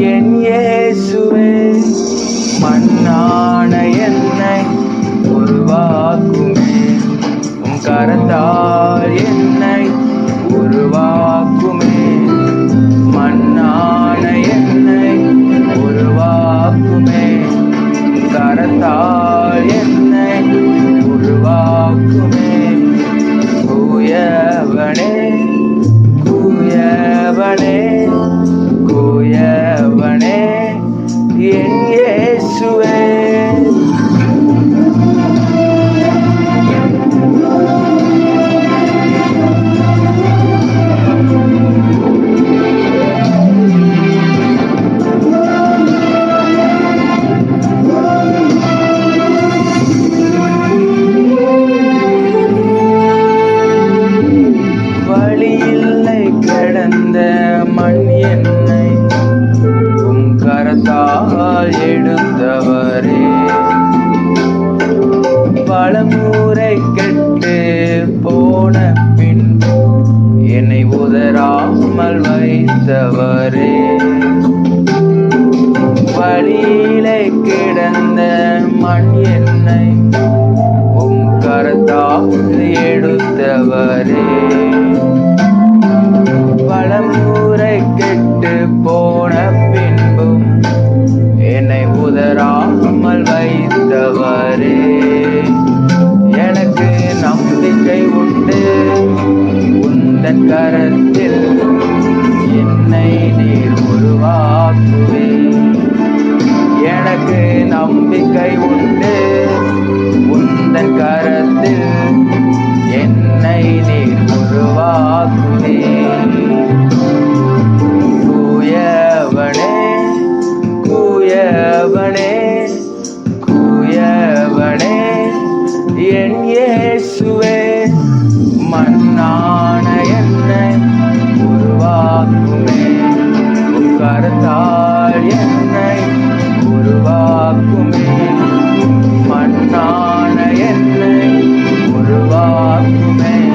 என் இயேசுவே மண்ணான என்னை உருவாக்குமே. உன் கரத்தால் என்னை உருவாக்குமே. மண்ணான என்னை உருவாக்குமே. கரத்தால் என்னை உருவாக்குமே. கூயவனே கூயவனே. கூயவனே என் இயேசுவே. வழியில்லை மண் பலமுறை கெட்டு போன பின் என்னை உதராமல் வைத்தவரே. வழியிலே கிடந்த மண் என்னை உம் கரத்தால் எடுத்தவரே. பலமுறை கெட்டு போன பின்பும் என்னை உதராமல் வைத்தவரே. உந்தன் கரத்தில் என்னை நீர் உருவாக்குவே. எனக்கு நம்பிக்கை உண்டு. உந்தன் கரத்தில் என்னை நீர் உன் என்னை உருவாக்குமே. மண்ணான என்னை உருவாக்குமே.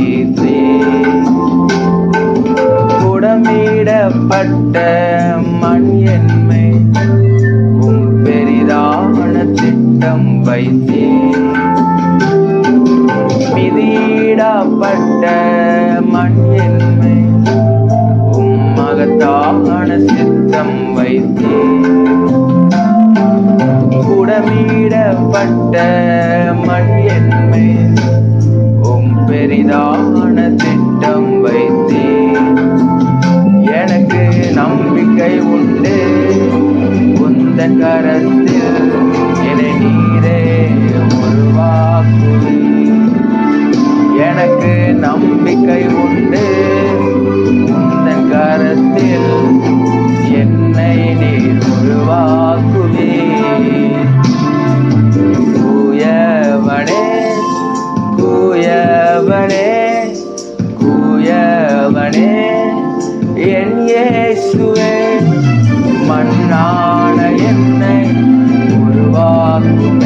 சித்தம் வைத்தே குடமிடப்பட்ட மண் என்மை உம் பெரிதான திட்டம் வைத்தே. மிதியிடப்பட்ட மண் என்மை உம் மகத்தான சித்தம் வைத்தே. குடமிடப்பட்ட மண் என்மை பெரிதான திட்டம் வைத்தே எனக்கு நம்பிக்கை உண்டு. உந்த கரத்தில் என்னை நீரே உருவாக்குவே எனக்கு நம்பிக்கை உண்டு. உந்த கரத்தில் என்னை நீர் உருவாக்கு கூயவனே என் இயேசுவே மண்ணான என்னை உருவாக்கும்